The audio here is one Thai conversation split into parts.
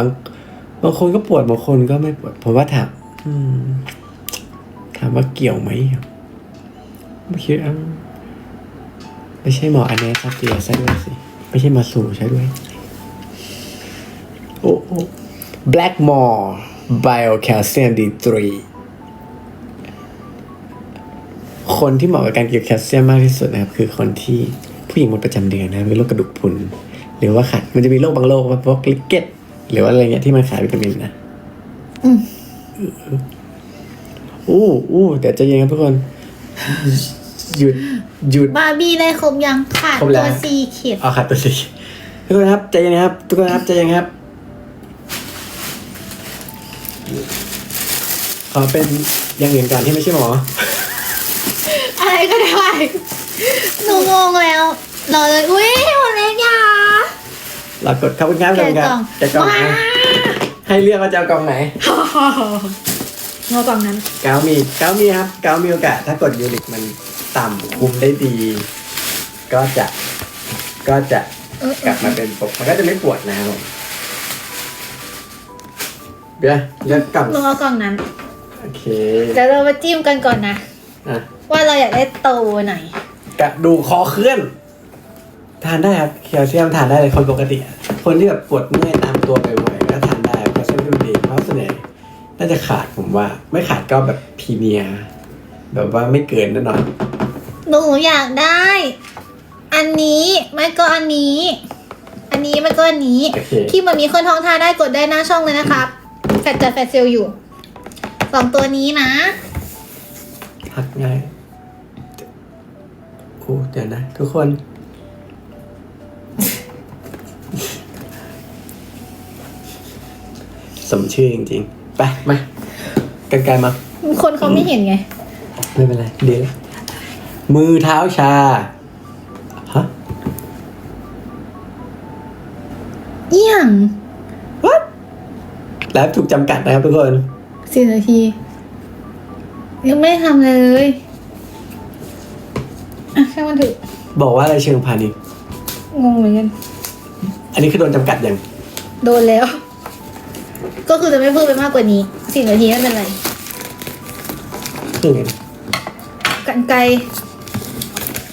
บางบางคนก็ปวดบางคนก็ไม่ปวดผมว่าถามถามว่าเกี่ยวไหมไม่คิดอะไม่ใช่หมออันเนสเตียใช่ด้วยสิ ไม่ใช่มาสู่ใช่ด้วย โอ้โอ้ Blackmore Biocalcium D3 คนที่เหมาะกับการเก็บแคลเซียมมากที่สุดนะครับ คือคนที่ผู้หญิงหมดประจำเดือนนะมีโรคกระดูกพรุน หรือว่าขาดมันจะมีโรคบางโรคว่าพวกลิกเก็ต หรือว่าอะไรเงี้ยที่มันขาดวิตามินนะอืมอู้อู้เดี๋ยวใจะเย็นครับทุกคน หยุดหยุดบาร์บี้ได้ครบยังขาดครบแล้ตัววซีเข็ดเอาขาดตัวสิทุกคนครับใจเย็นนะครับ ทุกคนครับใจเย็นครับ ขอเป็นอย่างอื่นก่อนที่ไม่ใช่หมอ อะไรก็ได้ หนูงงแล้วรอเลย อุ้ยหมดแล้วยา เรากดเข้าไปง่ายแกะกันกล่อง แกะกล่องว้านะให้เลือกว่าจะเอากล่องไหน งอกล่องนั้นเกามีเกามีครับเกามีโอกาสถ้ากดยูริกมันต่ำคุมได้ดี ก็จะก็จะเออกลับมาเป็นปกมันก็จะไม่ปวดนะครับผมเบียร์เลือกกล่องหนูเอากล่องนั้นโอเคเดี๋ยวเรามาจิ้มกันก่อนนะ อะว่าเราอยากได้โตไหน กระดูกคอเคลื่อน ทานได้ครับแคลเซียมทานได้เลยคนปกติอะคนที่แบบปวดเมื่อยตามตัวบ่อยๆก็ทานได้แคลเซียมดูดีเพราะส่วนใหญ่น่าจะขาดผมว่า ไม่ขาดก็แบบพีเนีย แบบว่าไม่เกินแน่นอนหนูอยากได้ อันนี้ไม่ก็อันนี้ อันนี้ไม่ก็อันนี้ โอเคที่มันมีคนท้องทานได้กดได้หน้าช่องเลยนะครับแฟดจัดแฟดเซลอยู่สองตัวนี้นะพักง่ายโอ้เดี๋ยวนะ ทุกคน สมชื่อจริงๆ ไปมากันไกลมา คนเขาไม่เห็นไง ไม่เป็นไร เดี๋ยว มือเท้าชา ฮะเอี่ยง what ไลฟ์ถูกจำกัดนะครับทุกคน สี่นาที ยังไม่ทำเลย อะช่างมันเถอะบอกว่าอะไรเชิงพาณิชย์งงเหมือนกัน อันนี้คือโดนจำกัดอย่าง โดนแล้ว ก็คือจะไม่พูดไปมากกว่านี้สี่นาทีไม่เป็นไรคือไงกันไกล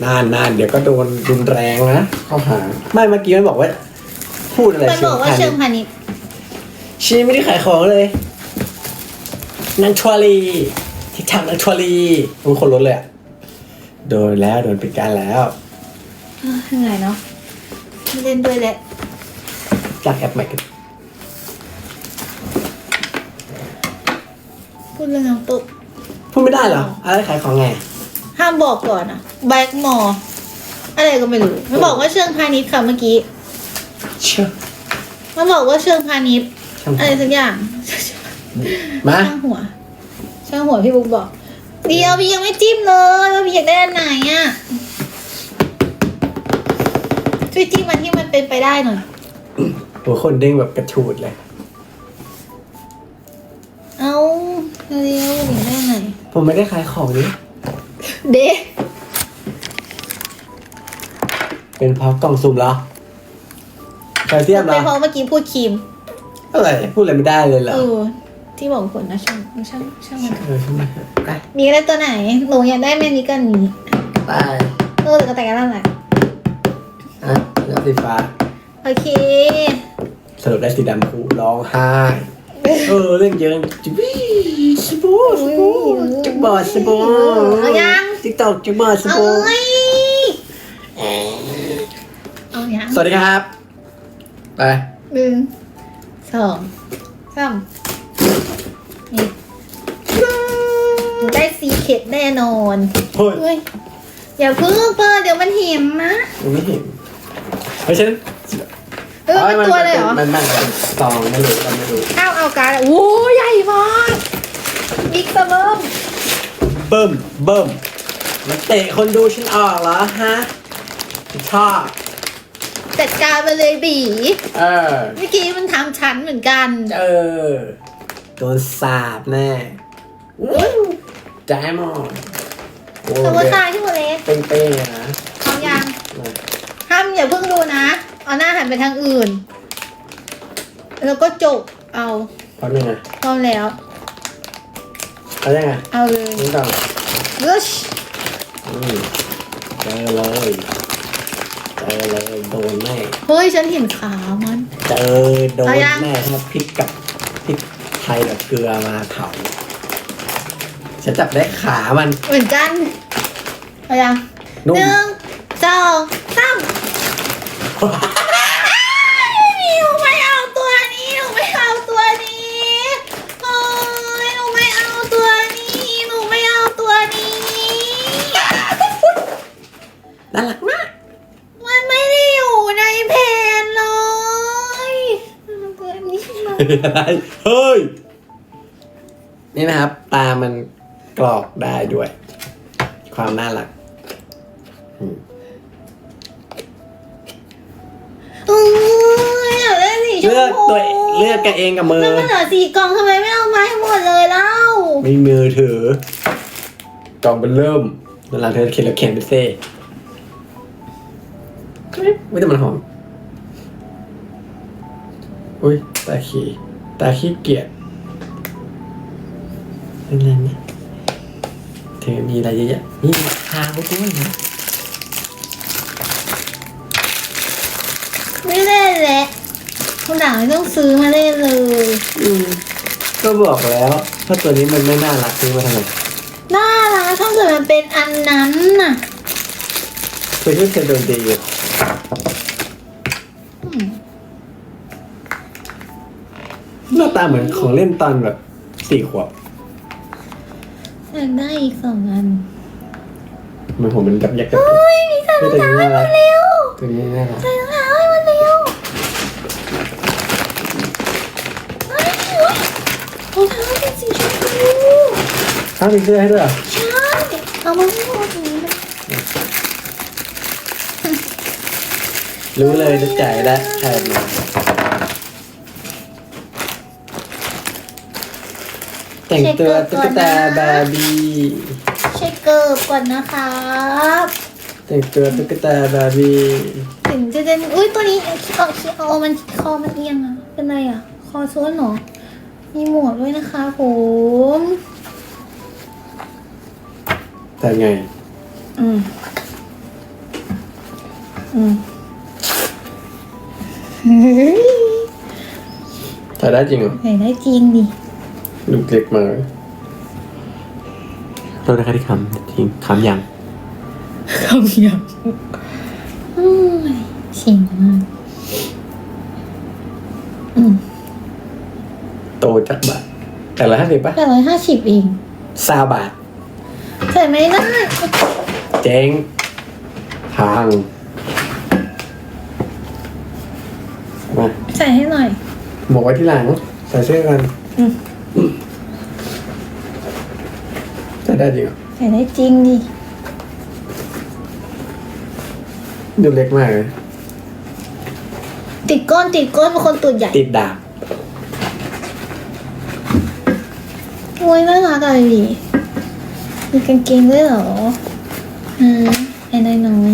นานนานเดี๋ยวก็โดนรุนแรงนะเข้าหาไม่เมื่อกี้มันบอกว่า พูดอะไรมันเชิบงอกว่าพาณิเชิชงย์พาณิชย์ชีไม่ได้ขายของเลยนันทวารีที่ทำนันทวารีมันคนรถเลยอะโดนแล้วโดนปิดการแล้วอะเหนื่อยเนาะไม่เล่นด้วยแหละจากแอปใหม่กัน ดเรื่องน้ำตก พูดไม่ได้เหรออะไรขายของไง ห้ามบอกก่อนอะแบ็กมออะไรก็ไม่รู้มันบอกว่าเชิงพาณิชย์ค่ะเมื่อกี้เชื่อมันบอกว่าเชิงพาณิชย์ช่างอะไรสักอย่างมาช่างหัวช่างหัวพี่บุ๊กบอกเดียวพี่ยังไม่จิ้มเลยว่าพี่อยากได้อันไหนอะช่วยจิ้มมันที่มันเป็นไปได้หน่อยหัวคนเด้งแบบกระชูดเลย เอาเร็วๆอยากได้อันไหนผมไม่ได้ขายของนี้เด้เป็นเพราะกล่องซุ่มเหรอแคลเซียมเหรไม่อเพราะเมื่อกี้พูดครีมอะไรพูดอะไรไม่ได้เลยเหรอเออที่บอกผลนะช่างช่างช่างมันเออใช่ไหมไปมีอะไรตัวไหนหนูอยากได้แม่นี้กันนี้ไปเออแต่ก็แต่กันนั่นแหละอะแล้วสีฟ้าโอเค สรุปได้สีดำคูร้องไห้ เออเรื่องเยอะจิบีสบูสบูจิบบอสบูเอายังติ๊กตอกจิบบอสเอาบูไว้เอาอย่างสวัสดีครับ ไปหนึ่งสองสามนี่หนูได้ซีเคดแน่นอนเฮ้ยเฮ้ยอย่าเพิ่งเปิดเดี๋ยวมันเห็นนะผมไม่เห็นเพราะฉะนั้น เออเป็นตัวเลยเหรอ มันมันมันซองไม่รู้เราไม่รู้เอาเอาการ์ดโอ้ใหญ่มากบิ๊กเบิ้มเบิ่มเบิ่มมันเตะคนดูฉันออกเหรอฮะชอบจัดการไปเลยบีเออ เมื่อกี้มันทำฉันเหมือนกันเออ โดนสาบแน่วู้ไดมอนด์โอ้ตัวเด็ตายที่หัวเล็กเป้งๆอะนะพร้อมยัง ห้ามอย่าเพิ่งดูนะ เอาหน้าหันไปทางอื่นเอแล้วก็จบเอาพร้อมยังไงพร้อมแล้ว เอายังไงเอาเลยนี่ก่อนรุชอืมเจอเลยเจอเลยโดนแน่เฮ้ยฉันเห็นขามัน เจอโดนเอายัง แน่ถ้าพริกกับพริกไทยกับเกลือมาเผาฉันจับได้ขามันเหมือนกันเอายังนุ่มหนึ่งสองสาม นี้มาอะไรเฮ้ย นี่นะครับ ตามันกรอกได้ด้วย ความน่ารักอืมโอ้ยอยากได้สีชมเลือกพูตัวเลือกกันเองกับมือ แล้วมันเหลือสี่กล่องทำไมไม่เอามาให้หมดเลยเล่าไม่มือถือ กล่องเป็นเริ่มเวลาเธอเขียนแล้วเขียนเป็นเซ่ไม่แต่มันหอม อุ้ย ตาขี้ตาขี้เกียจเป็นไรเนี่ยเธอมีอะไรเยอะแยะนี่ทางไว้ด้วยนะไม่เล่นแหละคุณด่าไม่ต้องซื้อมาเล่นเลยอืมก็บอกแล้วถ้าตัวนี้มันไม่น่ารักซื้อมาทำไมน่ารักถ้าเกิดมันเป็นอันนั้นน่ะเธอที่เคยโดนตีอยู่ อืม หน้าตาเหมือนของเล่นตอนแบบสี่ขวบอยากได้อีกสองอันเหมือนผมมันยับยักกับเฮ้ยมีใส่รองตัวเท้านี้ให้น่ารัมักนเร็วตัวนี้น่ารักใส่รองเท้าให้มันเร็วเฮ้ยรองเท้าเป็นสีชมพูถ้าวมีเสื้อให้ด้วยเหรอใช่เอามาให้หมดนี้เลยรู้เลยจะจ่ายแล้วใครม แต่งตัวตุ๊กตาบาร์บี้เช็คเกิร์ก่อนนะครับแต่งตัวตุ๊กตาบาร์บี้ถึงจะเป็นอุ้ยตัวนี้เอาเอาเอามันคอมันเอียงอะเป็นไรอะ คอซ้วนเหรอมีหมวกด้วยนะคะผมแต่ไง อืม อืมเฮ้ยใส่ได้จริงเหรอใส่ได้จริงดิ ดูเล็กมากโทษนะครับที่คำจริงคำยังคำยังอืมชิงมากอืมโตจักบาทแต่ละห้าสิบป่ะแปดร้อยห้าสิบเองซาบาทใส่ไม่ได้เจ๊งพังมาใส่ให้หน่อยหมวกไว้ที่หลัง ใส่เสื้อกัน อืม ใส่ได้จริงเหรอใส่ได้จริงดิดูเล็กมากเลย ติดก้นติดก้นเป็นคนตัวใหญ่ติดดาบโอ้ยน่ารักอะไรดิมีกางเกงด้วยเหรออืมไอ้น้อยน้อย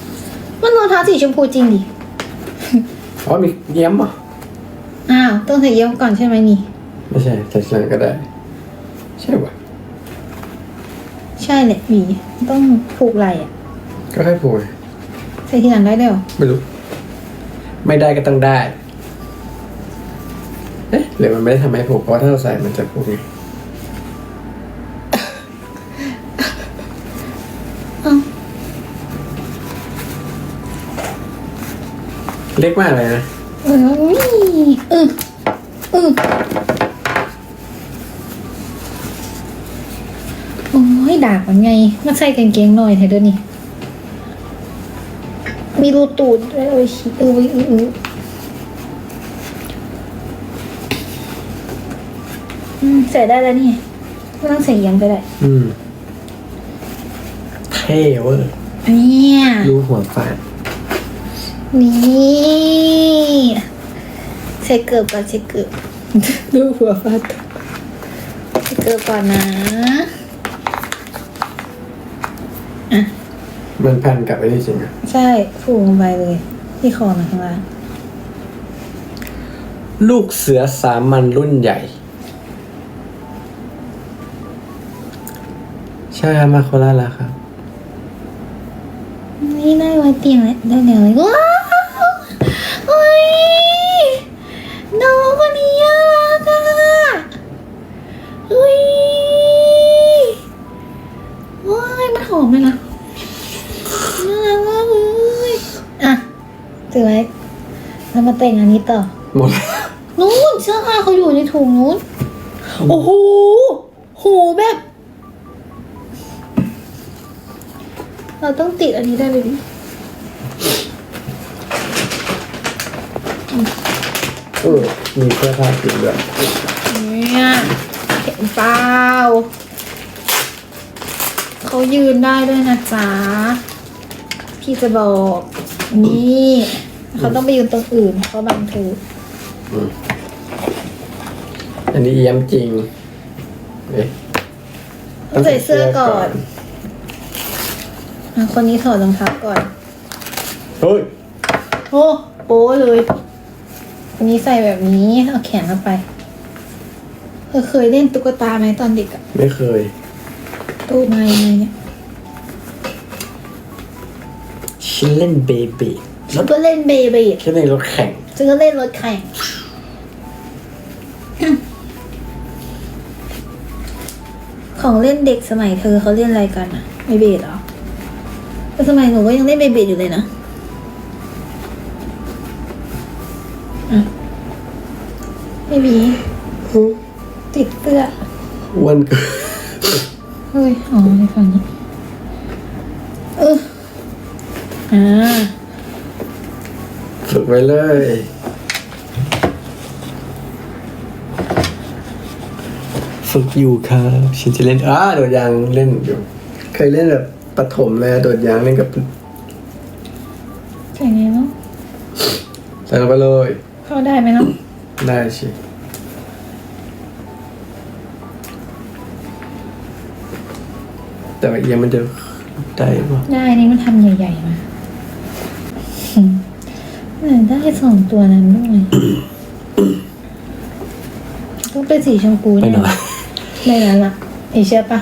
ๆมันรองเท้าสีชมพูจริงดิอ๋อมีเยี่ยมป่ะอ้าวต้องใส่เยี่ยมก่อนใช่ไหมนี่ ไม่ใช่ใส่เสื้อก็ได้ ใช่ป่ะใช่แหละหมีต้องผูกไหล่อะก็แค่พูดใส่ทีหลังได้ด้วยเหรอไม่รู้ ไม่ได้ก็ต้องได้ เอ๊ะหรือมันไม่ได้ทำให้ผูกเพราะว่าถ้าเราใส่มันจะผูกไงอ้าวเล็กมากเลยนะ เอ้ยอืออือโอ้ย ดาบมันไงมันใส่กางเกงหน่อยเถอะเดี๋ยวนี้มีรูตูดด้วยเอ้ยชิเออเว้ยเออเอออืมใส่ได้แล้วนี่ไม่ต้องใส่เอียังก็ได้ อืมเท่เวอร์เนี่ย รูหัวฟาดนี่ใส่เกือบก่อนใส่เกือบ ดูหัวฟาดใส่เกือบก่อนนะอะ มันพันกับไอ้นี่จริงอะใช่ผูกลงไปเลย ที่คอมาข้างล่างลูกเสือสามัญรุ่นใหญ่ ใช่ครับมาโคราชแล้วครับ นี่ได้ไว้เตียงแล้วได้แล้วว้าว ถือไว้เรามาแต่งอันนี้ต่อ หมดแล้วนู้นเสื้อผ้าเขาอยู่ในถุงนู้น โอ้โหโหแบบ เราต้องติดอันนี้ได้เลยดิเออมีเสื้อผ้าจริงด้วยเนี่ยเห็นเปล่าเขายืนได้ด้วยนะจ๊ะ พี่จะบอก นี่เขาต้องไปยืนตรงอื่นเขาบังเธออันนี้เอี้ยมจริงเอ๊ะต้องใส่เสื้อก่อนอะคนนี้ถอดรองเท้าก่อน เฮ้ยโอ้โป้เลยวันนี้ใส่แบบนี้เอาแขนเข้าไปเธอเคยเล่นตุ๊กตาไหมตอนเด็กอะไม่เคย ตู้ไม้อะไรเนี่ย ฉันเล่นเบบีแล้วก็เล่นเบย์บีดฉันเล่นรถแข่งฉันก็เล่นรถแข่งของเล่นเด็กสมัยเธอเขาเล่นอะไรกันอะเบย์บีดเหรอแต่สมัยหนูก็ยังเล่นเบย์บีดอยู่เลยนะอะเบบีติดเสื้อวันเกิดเฮ้ย อ๋อในฝั่งนี้ เออ อ่าฝึกไว้เลย ฝึกอยู่ครับฉันจะเล่นอ่าโดดยางเล่นอยู่ เคยเล่นแบบปฐมเลยอะโดดยางเล่นกับใส่ไงเนาะใส่ลงไปเลย เข้าได้ไหมเนาะได้สิแต่ว่าเอียงมันจะได้ปะได้นี่มันทำใหญ่ๆมา อืมได้สองตัวนั้นด้วยต้องเป็นสีชมพูไปแน่หน่อยในนั้นล่ะเอเชื่อปะ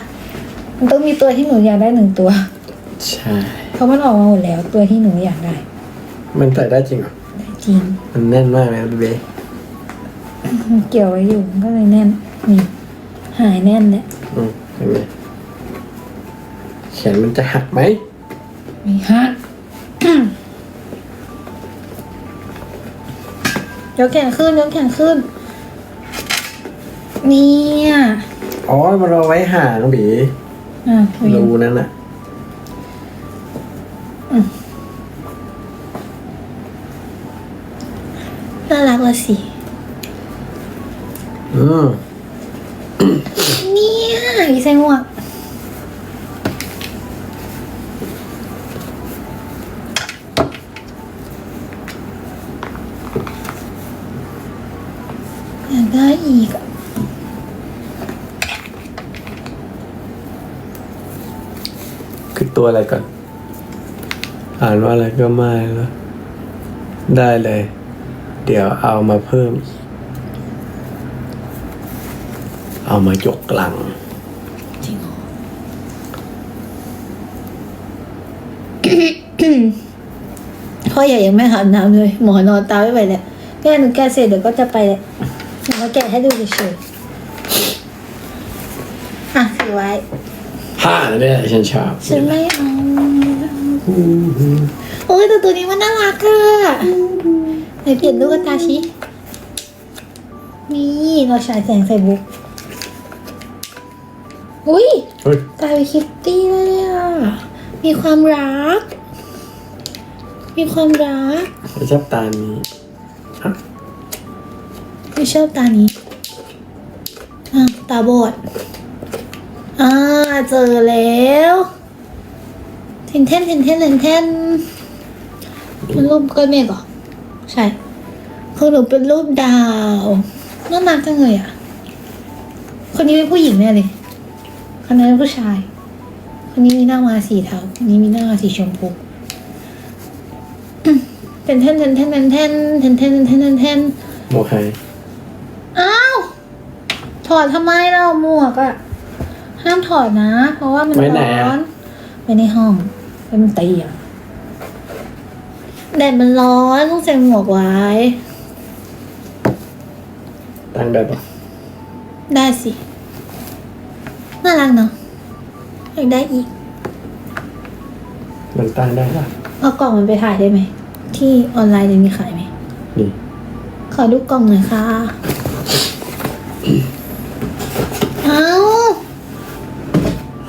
มันต้องมีตัวที่หนูอยากได้หนึ่งตัว ใช่ เพราะมันออกมาหมดแล้วตัวที่หนูอยากได้ มันใส่ได้จริงเหรอ ได้จริง มันแน่นมากเลยนะเบเบมันเกี่ยวไว้อยู่มันก็เลยแน่น นี่ หายแน่นแล้วอืมเห็นไหมแขนมันจะหักไหม ไม่ฮัก ยกแขนขึ้นยกแขนขึ้น เนี่ยอ๋อมันเอาไว้ห่างบีอะเวียนรูนั่นน่ะน่ารักละสิ อืมเนี่ยอีใส่หมวก ตัวอะไรก่อน อ่านว่าอะไรก็ไม่แล้วได้เลย เดี๋ยวเอามาเพิ่ม เอามายกลังจริงเหรอพ่อใหญ่ยังไม่อาบน้ำเลย หมอนอนตาไม่ไหวแล้วแก้หนูแก้เสร็จเดี๋ยวก็จะไปแล้วหนูมาแกะให้ดูเฉยๆอะถือไว้ ผ้าเนี่ยฉันชอบฉันไม่เอาโอ้ยแต่ตัวนี้มันน่ารักอะไหนเปลี่ยนลูกตาชินี่เราฉายแสงใส่บุ๊กอุ้ยเฮ้ยกลายเป็นคิตตี้เลยอะ มีความรัก มีความรักฉันชอบตานี้ฮะไม่ชอบตานี้อะตาบอด อ่าเจอแล้วเทนเทนเทนเทนเทนเทนมันรูปก้อนเมฆเหรอ ใช่คือหนูเป็นรูปดาวน่ารักจังเลยอะ คนนี้เป็นผู้หญิงแน่เลยคนนั้นเป็นผู้ชาย คนนี้มีหน้ามาสีเทาคนนี้มีหน้ามาสีชมพูอืมเทนเทนเทนเทนเทนเทนเทนเทนเทนเทนเทนโมไฮถอดทำไมเราหมวกอะ ห้ามถอดนะ เพราะว่ามันไว้ไหนร้อะอนไปในห้องไปมันตีอะแดดมันร้อนต้องใส่หมวกไว้ ตั้งได้ปะได้สิ น่ารักเนาะอยากได้อีก มันตั้งได้ปะเอากล่องมันไปถ่ายได้ไหม ที่ออนไลน์จะมีขายไหม นี่ ขอดูกล่องหน่อยค่ะ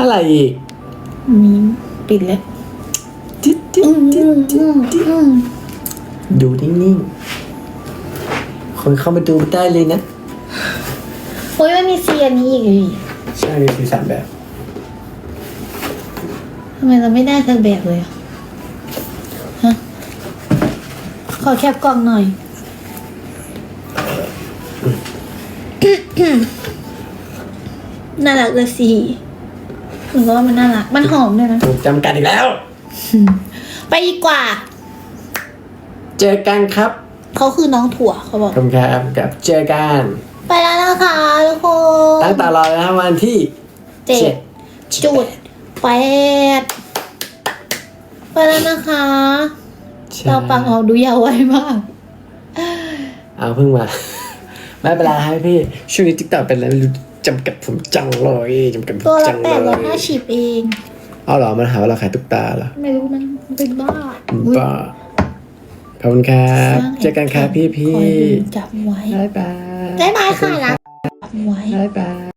อะไรอีกมีปิดแล้วจิ๊ดจิ๊ดอืมจิ๊อืดมจิ๊อืดมอืมดูนิ่งๆ คนเข้ามาดูได้เลยนะ โอ้ยมันมีเซียนนี้อีกเลยใช่มีสีสันแบบทำไมเราไม่ได้สักแบบเลยอะฮะขอแคปกล่องหน่อย น่ารักเลยสิ หนูก็ว่ามันน่ารัก มันหอมด้วยนะ ถูกจำกัดอีกแล้ว ไปดีกว่า เจอกันครับเขาคือน้องถั่วเขาบอกขอบคุณครับกับเจอกันไปแล้วนะคะทุกคนตั้งตารอนะครับวันที่ เจ็ดจุดแปดไปแล้วนะคะใช่เราปังออกดูยาวไวมาก เอาเพิ่งมา ไม่เป็นไรให้พี่ ช่วงนี้ติ๊กต็อกเป็นอะไรไม่รู้ จำกัดผมจังเลยจำกัดผมตัวละจังแปเลดร้อยยห้าสิบเอง เอาเหรอมันหาว่าเราขายตุ๊กตาเหรอไม่รู้มันมันเป็นบ้าบ้าขอบคุณครับ เจอกันครับพี่พี่คอยดูจับไว้ บ๊ายบายบ๊ายบายค่ะรักจับไว้บ๊ายบาย